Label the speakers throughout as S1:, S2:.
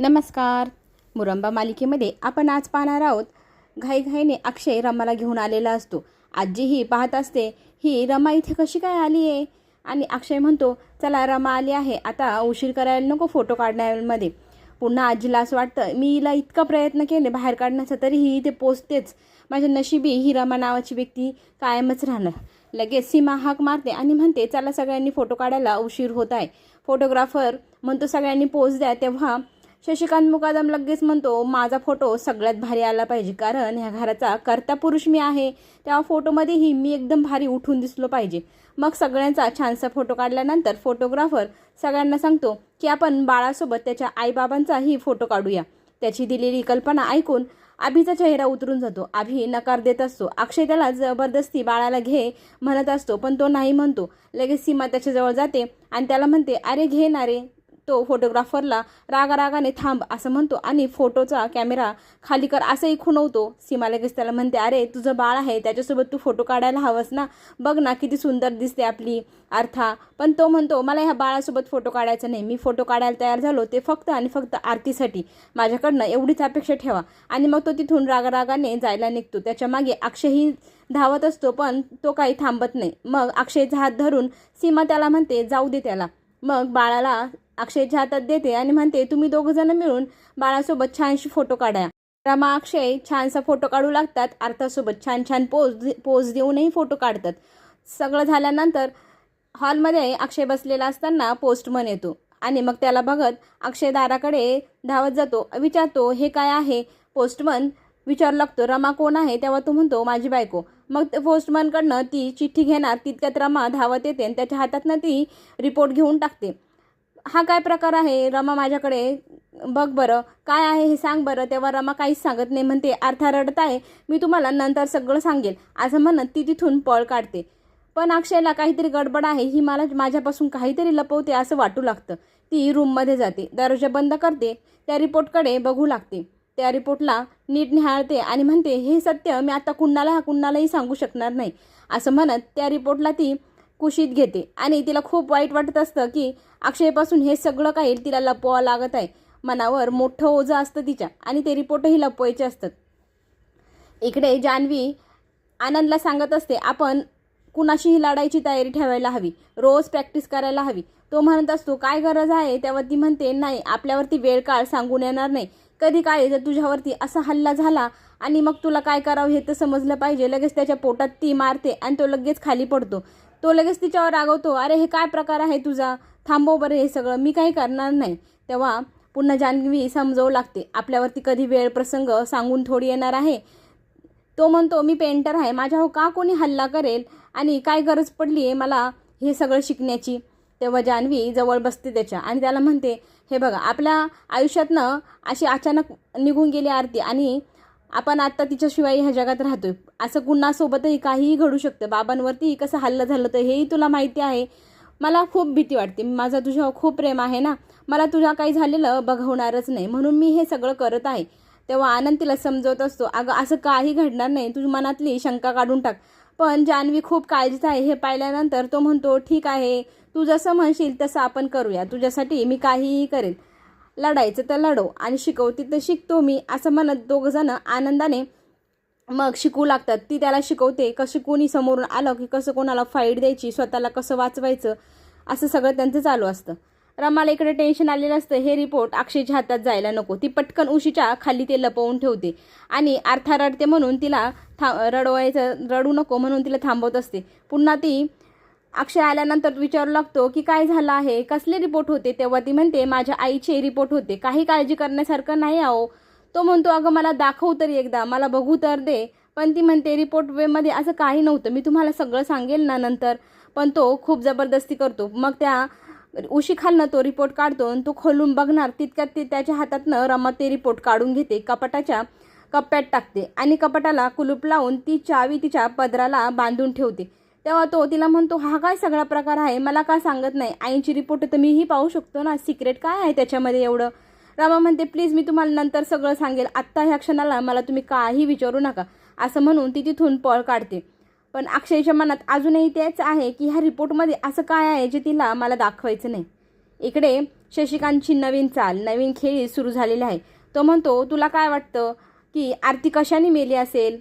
S1: नमस्कार. मुरंबा मालिकेमध्ये आपण आज पाहणार आहोत घाईघाईने अक्षय रमाला घेऊन आलेला असतो. आजी ही पाहत असते ही रमा इथे कशी काय आली आहे? आणि अक्षय म्हणतो चला रमा आली आहे आता उशीर करायला नको फोटो काढण्यामध्ये. पुन्हा आजीला असं वाटतं मी हिला इतका प्रयत्न केले बाहेर काढण्याचा तरीही इथे पोचतेच. माझ्या नशिबी ही रमा नावाची व्यक्ती कायमच राहणार. लगेच सीमा हाक मारते आणि म्हणते चला सगळ्यांनी फोटो काढायला उशीर होत आहे. फोटोग्राफर म्हणतो सगळ्यांनी पोच द्या. तेव्हा शशिकांत मुकादम लगेच म्हणतो माझा फोटो सगळ्यात भारी आला पाहिजे कारण ह्या घराचा कर्ता पुरुष मी आहे. त्या फोटोमध्येही मी एकदम भारी उठून दिसलो पाहिजे. मग सगळ्यांचा छानसा फोटो काढल्यानंतर फोटोग्राफर सगळ्यांना सांगतो की आपण बाळासोबत त्याच्या आईबाबांचाही फोटो काढूया. त्याची दिलेली कल्पना ऐकून अभिचा चेहरा उतरून जातो. अभि नकार देत असतो. अक्षय त्याला जबरदस्ती बाळाला घे म्हणत असतो पण तो नाही म्हणतो. लगेच सीमा त्याच्याजवळ जाते आणि त्याला म्हणते अरे घे ना रे. तो फोटोग्राफरला रागारागाने थांब असं म्हणतो आणि फोटोचा कॅमेरा खाली कर असंही खुणवतो. सीमा लगेच त्याला म्हणते अरे तुझं बाळ आहे त्याच्यासोबत तू फोटो काढायला हवंस ना. बघ ना किती सुंदर दिसते आपली अर्था पण तो म्हणतो मला ह्या बाळासोबत फोटो काढायचा नाही. मी फोटो काढायला तयार झालो ते फक्त आणि फक्त आरतीसाठी. माझ्याकडनं एवढीच अपेक्षा ठेवा. आणि मग तो तिथून रागारागाने जायला निघतो. त्याच्यामागे अक्षयही धावत असतो पण तो काही थांबत नाही. मग अक्षयचा हात धरून सीमा त्याला म्हणते जाऊ दे त्याला. मग बाळाला अक्षयच्या हातात देते आणि म्हणते तुम्ही दोघंजणं मिळून बाळासोबत छानशी फोटो काढा. रमा अक्षय छानसा फोटो काढू लागतात. अर्थासोबत छान छान पोज पोज देऊनही फोटो काढतात. सगळं झाल्यानंतर हॉलमध्ये अक्षय बसलेला असताना पोस्टमन येतो. आणि मग त्याला बघत अक्षय दाराकडे धावत जातो. विचारतो हे काय आहे? पोस्टमन विचारू लागतो रमा कोण आहे? तेव्हा तो म्हणतो माझी बायको. मग पोस्टमनकडनं ती चिठ्ठी घेणार. तितक्यात रमा धावत येते आणि त्याच्या हातातनं ती रिपोर्ट घेऊन टाकते. हा काय प्रकार आहे? रमा माझ्याकडे बघ बरं. काय आहे हे सांग बरं. तेव्हा रमा काहीच सांगत नाही. म्हणते अर्था रडत आहे मी तुम्हाला नंतर सगळं सांगेल. असं म्हणत ती तिथून पळ काढते. पण अक्षयला काहीतरी गडबड आहे. ही मला माझ्यापासून काहीतरी लपवते असं वाटू लागतं. ती रूममध्ये जाते. दरवाजा बंद करते. त्या रिपोर्टकडे बघू लागते. त्या रिपोर्टला नीट निहाळते आणि म्हणते हे सत्य. मी आता कुणाला हा कुणालाही सांगू शकणार नाही. असं म्हणत त्या रिपोर्टला ती कुशीत घेते. आणि तिला खूप वाईट वाटत असतं की अक्षयपासून हे सगळं काही तिला लपवावं लागत आहे. मनावर मोठं ओझं असतं तिच्या आणि ते रिपोर्टही लपवायचे असतात. इकडे जान्हवी आनंदला सांगत असते आपण कुणाशीही लढायची तयारी ठेवायला हवी. रोज प्रॅक्टिस करायला हवी. तो म्हणत असतो काय गरज आहे? तेव्हा ती म्हणते नाही आपल्यावरती वेळ काळ सांगून येणार नाही. कधी काय जर तुझ्यावरती असा हल्ला झाला आणि मग तुला काय करावं हे तर समजलं पाहिजे. लगेच त्याच्या पोटात ती मारते आणि तो लगेच खाली पडतो. तो लगेच तिच्यावर रागवतो अरे हे काय प्रकार आहे तुझा? थांबव बरं हे सगळं. मी काही करणार नाही. तेव्हा पुन्हा जान्हवी समजवू लागते. आपल्यावरती कधी वेळ प्रसंग सांगून थोडी येणार आहे? तो म्हणतो मी पेंटर आहे. माझ्यावर हो का कोणी हल्ला करेल? आणि काय गरज पडली आहे मला हे सगळं शिकण्याची? तेव्हा जान्हवी जवळ बसते त्याच्या आणि त्याला म्हणते हे बघा आपल्या आयुष्यातनं अशी अचानक निघून गेली आरती आणि आपण आत्ता तिच्याशिवाय ह्या जगात राहतोय. असं कुणासोबतही काहीही घडू शकतं. बाबांवरतीही कसं हल्लं झालं तर हेही तुला माहिती आहे. मला खूप भीती वाटते. माझा तुझ्यावर खूप प्रेम आहे ना. मला तुझ्या काही झालेलं बघवणारच नाही. म्हणून मी हे सगळं करत आहे. तेव्हा आनंद तिला समजवत असतो. अगं असं काही घडणार नाही. तुझ्या मनातली शंका काढून टाक. पण जान्हवी खूप काळजीच आहे. हे पाहिल्यानंतर तो म्हणतो ठीक आहे. तू जसं म्हणशील तसं आपण करूया. तुझ्यासाठी मी काहीही करेन. लढायचं तर लढो आणि शिकवती तर शिकतो मी असं म्हणत दोघंजणं आनंदाने मग शिकू लागतात. ती त्याला शिकवते कसं कोणी समोरून आलं की कसं कोणाला फाईट द्यायची स्वतःला कसं वाचवायचं असं सगळं त्यांचं चालू असतं. रमाला इकडे टेन्शन आलेलं असतं. हे रिपोर्ट अक्षयच्या हातात जायला नको. ती पटकन उशीच्या खाली ते लपवून ठेवते. आणि अर्था रडते म्हणून तिला था रडवायचं रडू नको म्हणून तिला थांबवत असते. पुन्हा ती अक्षय आल्यानंतर विचारू लागतो की काय झालं आहे कसले रिपोर्ट होते? तेव्हा ती म्हणते माझ्या आईचे रिपोर्ट होते. काही काळजी करण्यासारखं नाही आहो. तो म्हणतो अगं मला दाखव तरी एकदा. मला बघू तर दे. पण ती म्हणते रिपोर्ट वेमध्ये असं काही नव्हतं. मी तुम्हाला सगळं सांगेल ना नंतर. पण तो खूप जबरदस्ती करतो. मग त्या उशी खालनं तो रिपोर्ट काढतो आणि तो खोलून बघणार. तितक्यात ती त्याच्या हातातनं रमा ते रिपोर्ट काढून घेते. कपाटाच्या कप्प्यात टाकते आणि कपाटाला कुलूप लावून ती चावी तिच्या पदराला बांधून ठेवते. तेव्हा तो तिला म्हणतो हा काय सगळा प्रकार आहे? मला का सांगत नाही? आईची रिपोर्ट तर मीही पाहू शकतो ना. सिक्रेट काय आहे त्याच्यामध्ये एवढं? रामा म्हणते प्लीज मी तुम्हाला नंतर सगळं सांगेल. आत्ता ह्या क्षणाला मला तुम्ही काही विचारू नका. असं म्हणून ती तिथून पळ काढते. पण अक्षयच्या मनात अजूनही तेच आहे की ह्या रिपोर्टमध्ये असं काय आहे जे तिला मला दाखवायचं नाही. इकडे शशिकांतची नवीन चाल नवीन खेळी सुरू झालेली आहे. तो म्हणतो तुला काय वाटतं की आरती कशाने मेली असेल?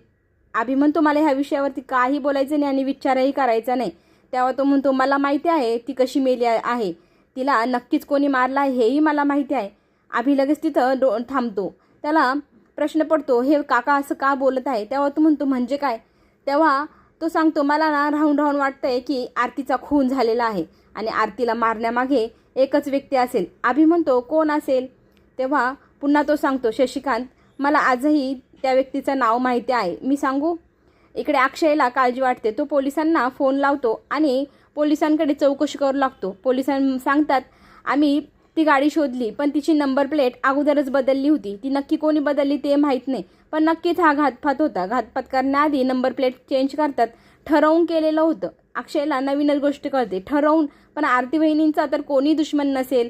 S1: अभिमन तुम्हाला मला ह्या विषयावरती काही बोलायचं नाही आणि विचारही करायचा नाही. तेव्हा तो म्हणतो मला माहिती आहे ती कशी मेली आहे- तिला नक्कीच कोणी मारला आहे हेही मला माहिती आहे. अभि लगेच तिथं डो थांबतो. त्याला प्रश्न पडतो हे काका असं का बोलत आहे? तेव्हा तो म्हणतो म्हणजे काय? तेव्हा तो सांगतो मला ना राहून राहून वाटतंय की आरतीचा खून झालेला आहे आणि आरतीला मारण्यामागे एकच व्यक्ती असेल. अभि म्हणतो कोण असेल? तेव्हा पुन्हा तो सांगतो शशिकांत मला आजही त्या व्यक्तीचं नाव माहिती आहे. मी सांगू? इकडे अक्षयला काळजी वाटते. तो पोलिसांना फोन लावतो आणि पोलिसांकडे चौकशी करू लागतो. पोलिसां सांगतात आम्ही ती गाडी शोधली पण तिची नंबर प्लेट अगोदरच बदलली होती. ती नक्की कोणी बदलली ते माहीत नाही. पण नक्कीच हा घातपात होता. घातपात करण्याआधी नंबर प्लेट चेंज करतात. ठरवून केलेलं होतं. अक्षयला नवीनच गोष्ट कळते. ठरवून? पण आरती बहिणींचा तर कोणी दुश्मन नसेल.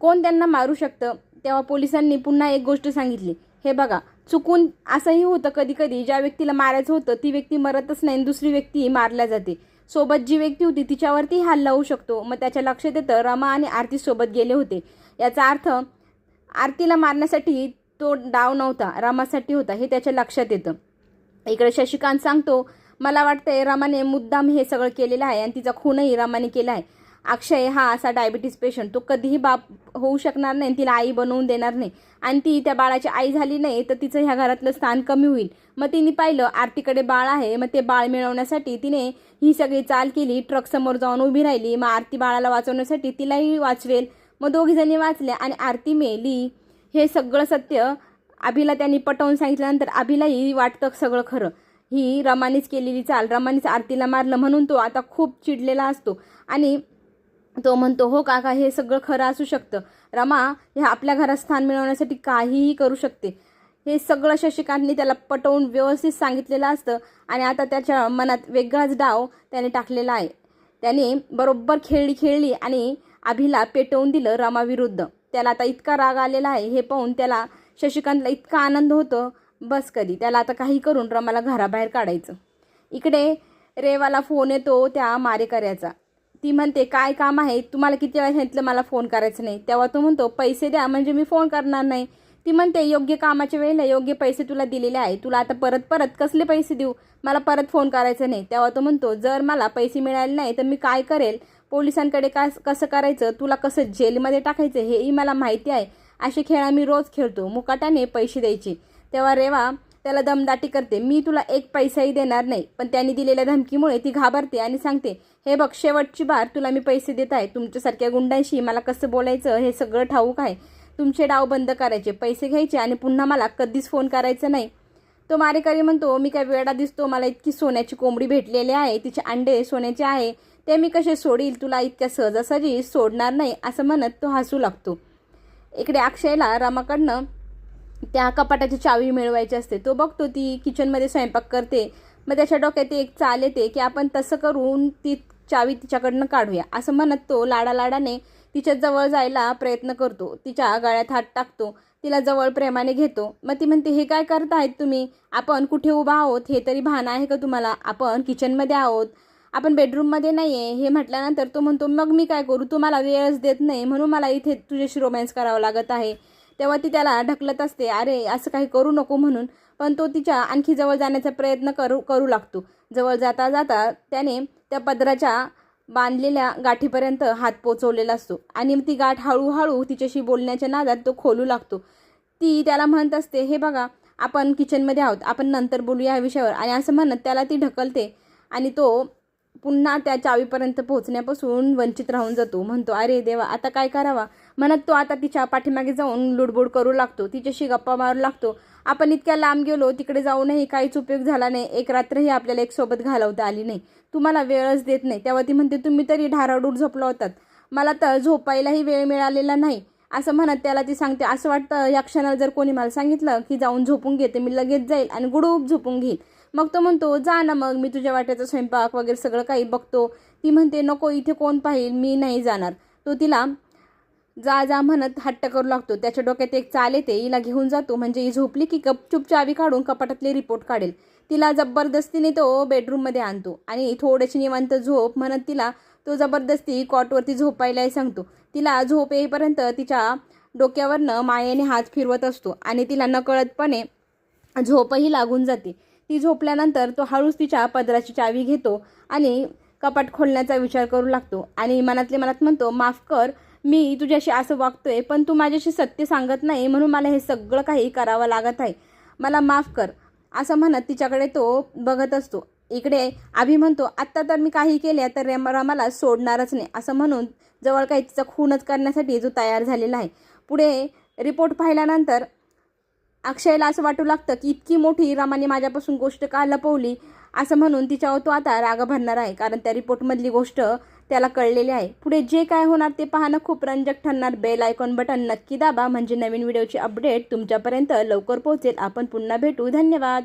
S1: कोण त्यांना मारू शकतं? तेव्हा पोलिसांनी पुन्हा एक गोष्ट सांगितली. हे बघा चुकून असंही होतं कधी कधी ज्या व्यक्तीला मारायचं होतं ती व्यक्ती मरतच नाही आणि दुसरी व्यक्ती मारल्या जाते. सोबत जी व्यक्ती होती तिच्यावरती हल्ला होऊ शकतो. मग त्याच्या लक्षात येतं रमा आणि आरती सोबत गेले होते. याचा अर्थ आरतीला मारण्यासाठी तो डाव नव्हता रमासाठी होता हे त्याच्या लक्षात येतं. इकडे शशिकांत सांगतो मला वाटतंय रमाने मुद्दाम हे सगळं केलेलं आहे आणि तिचा खूनही रमाने केला आहे. अक्षय हा असा डायबिटीस पेशंट तो कधीही बाप होऊ शकणार नाही तिला आई बनवून देणार नाही. आणि ती त्या बाळाची आई झाली नाही तर तिचं ह्या घरातलं स्थान कमी होईल. मग तिने पाहिलं आरतीकडे बाळ आहे मग ते बाळ मिळवण्यासाठी तिने ही सगळी चाल केली. ट्रक समोर जाऊन उभी राहिली. मग आरती बाळाला वाचवण्यासाठी तिलाही वाचवेल. मग दोघीजणी वाचल्या आणि आरती मेली. हे सगळं सत्य अभिला त्यांनी पटवून सांगितल्यानंतर अभिलाही वाटतं सगळं खरं. ही रमानीच केलेली चाल. रमानीच आरतीला मारलं म्हणून तो आता खूप चिडलेला असतो. आणि तो म्हणतो हो काका हे सगळं खरं असू शकतं. रमा ह्या आपल्या घरात स्थान मिळवण्यासाठी काहीही करू शकते. हे सगळं शशिकांतनी त्याला पटवून व्यवस्थित सांगितलेलं असतं आणि आता त्याच्या मनात वेगळाच डाव त्याने टाकलेला आहे. त्याने बरोबर खेळली खेळली आणि अभिला पेटवून दिलं रमाविरुद्ध त्याला आता इतका राग आलेला आहे हे पाहून त्याला शशिकांतला इतका आनंद होतो. बस कधी त्याला आता काही करून रमाला घराबाहेर काढायचं. इकडे रेवाला फोन येतो त्या मारेकऱ्याचा. ती म्हणते काय काम आहे? तुम्हाला किती वेळा सांगितलं मला फोन करायचं नाही? तेव्हा तो म्हणतो पैसे द्या म्हणजे मी फोन करणार नाही. ती म्हणते योग्य कामाच्या वेळेला योग्य पैसे तुला दिलेले आहे. तुला आता परत परत कसले पैसे देऊ? मला परत फोन करायचा नाही. तेव्हा तो म्हणतो जर मला पैसे मिळाले नाही तर मी काय करेल? पोलिसांकडे का कसं करायचं? तुला कसं जेलमध्ये टाकायचं? हेही मला माहिती आहे. असे खेळ आम्ही रोज खेळतो. मुकाट्याने पैसे द्यायचे. तेव्हा रेवा त्याला दमदाटी करते. मी तुला एक पैसाही देणार नाही. पण त्यांनी दिलेल्या धमकीमुळे ती घाबरते आणि सांगते हे बघ शेवटची बार तुला मी पैसे देत आहे. तुमच्यासारख्या गुंडांशी मला कसं बोलायचं हे सगळं ठाऊक आहे. तुमचे डाव बंद करायचे. पैसे घ्यायचे आणि पुन्हा मला कधीच फोन करायचा नाही. तो मारेकरी म्हणतो मी काय वेळा दिसतो? मला इतकी सोन्याची कोंबडी भेटलेली आहे. तिचे अंडे सोन्याचे आहे. ते मी कसे सोडील? तुला इतक्या सहजासहजी सोडणार नाही असं म्हणत तो हसू लागतो. इकडे अक्षयला रामाकडनं त्या कपाटाची चावी मिळवायची असते. तो बघतो ती किचनमध्ये स्वयंपाक करते. मग त्याच्या डोक्यात एक चाल येते की आपण तसं करून ती चावी तिच्याकडनं काढूया. असं म्हणत तो लाडा लाडाने तिच्या जवळ जायला प्रयत्न करतो. तिच्या गळ्यात हात टाकतो. तिला जवळ प्रेमाने घेतो. मग ती म्हणते हे काय करत आहेत तुम्ही? आपण कुठे उभा आहोत? हे तरी भान आहे का तुम्हाला? आपण किचनमध्ये आहोत. आपण बेडरूममध्ये नाही आहे हे म्हटल्यानंतर तो म्हणतो मग मी काय करू? तुम्हाला वेळच देत नाही. म्हणून मला इथे तुझ्याशी रोमॅन्स करावं लागत आहे. तेव्हा ती त्याला ढकलत असते अरे असं काही करू नको म्हणून. पण तो तिच्या आणखी जवळ जाण्याचा प्रयत्न करू करू लागतो. जवळ जाता जाता त्याने त्या पदराच्या बांधलेल्या गाठीपर्यंत हात पोचवलेला असतो आणि ती गाठ हळूहळू तिच्याशी बोलण्याच्या नादात तो खोलू लागतो. ती त्याला म्हणत असते हे बघा आपण किचनमध्ये आहोत. आपण नंतर बोलूया या विषयावर. आणि असं म्हणत त्याला ती ढकलते आणि तो पुन्हा त्या चावीपर्यंत पोहोचण्यापासून वंचित राहून जातो. म्हणतो अरे देवा आता काय करावा? म्हणत तो आता तिच्या पाठीमागे जाऊन लुडबुड करू लागतो. तिच्याशी गप्पा मारू लागतो. आपण इतक्या लांब गेलो तिकडे जाऊनही काहीच उपयोग झाला नाही. एक रात्रही आपल्याला एक सोबत घालवता आली नाही. तुम्हाला वेळच देत नाही. तेव्हा ती म्हणते तुम्ही तरी ढाराडूड झोपला होतात. मला तर झोपायलाही वेळ मिळालेला नाही. असं म्हणत त्याला ती सांगते. असं वाटतं या क्षणाला जर कोणी मला सांगितलं की जाऊन झोपून घेते मी लगेच जाईल आणि गुडूप झोपून घेईल. मग तो म्हणतो जा ना मग मी तुझ्या वाट्याचा स्वयंपाक वगैरे सगळं काही बघतो. ती म्हणते नको इथे कोण पाहिल? मी नाही जाणार. तो तिला जा जा म्हणत हट्ट करू लागतो. त्याच्या डोक्यात एक चाल येते. हिला घेऊन जातो. म्हणजे ही झोपली की गपचूप चावी काढून कपाटातले रिपोर्ट काढेल. तिला जबरदस्तीने तो बेडरूममध्ये आणतो. आणि थोडीशी निवांत झोप म्हणत तिला तो जबरदस्ती कॉटवरती झोपायलाही सांगतो. तिला झोप येईपर्यंत तिच्या डोक्यावरनं मायेने हात फिरवत असतो. आणि तिला नकळतपणे झोपही लागून जाते. ती झोपल्यानंतर तो हळूच तिच्या पदराची चावी घेतो आणि कपाट खोलण्याचा विचार करू लागतो. आणि मनातले मनात म्हणतो माफ कर मी तुझ्याशी असं वागतोय पण तू माझ्याशी सत्य सांगत नाही म्हणून मला हे सगळं काही करावं लागत आहे. मला माफ कर असं म्हणत तिच्याकडे तो बघत असतो. इकडे आभी म्हणतो आत्ता तर मी काही केले तर रेम सोडणारच नाही असं म्हणून जवळ काही तिचा खूनच करण्यासाठी जो तयार झालेला आहे. पुढे रिपोर्ट पाहिल्यानंतर अक्षयला असं वाटू लागतं की इतकी मोठी रमाने माझ्यापासून गोष्ट का लपवली असं म्हणून तिच्यावर तो आता राग भरणार आहे. कारण त्या रिपोर्टमधली गोष्ट त्याला कळलेली आहे. पुढे जे काय होणार ते पाहणं खूप रंजक ठरणार. बेल आयकॉन बटन नक्की दाबा. म्हणजे नवीन व्हिडिओची अपडेट तुमच्यापर्यंत लवकर पोहोचेल. आपण पुन्हा भेटू. धन्यवाद.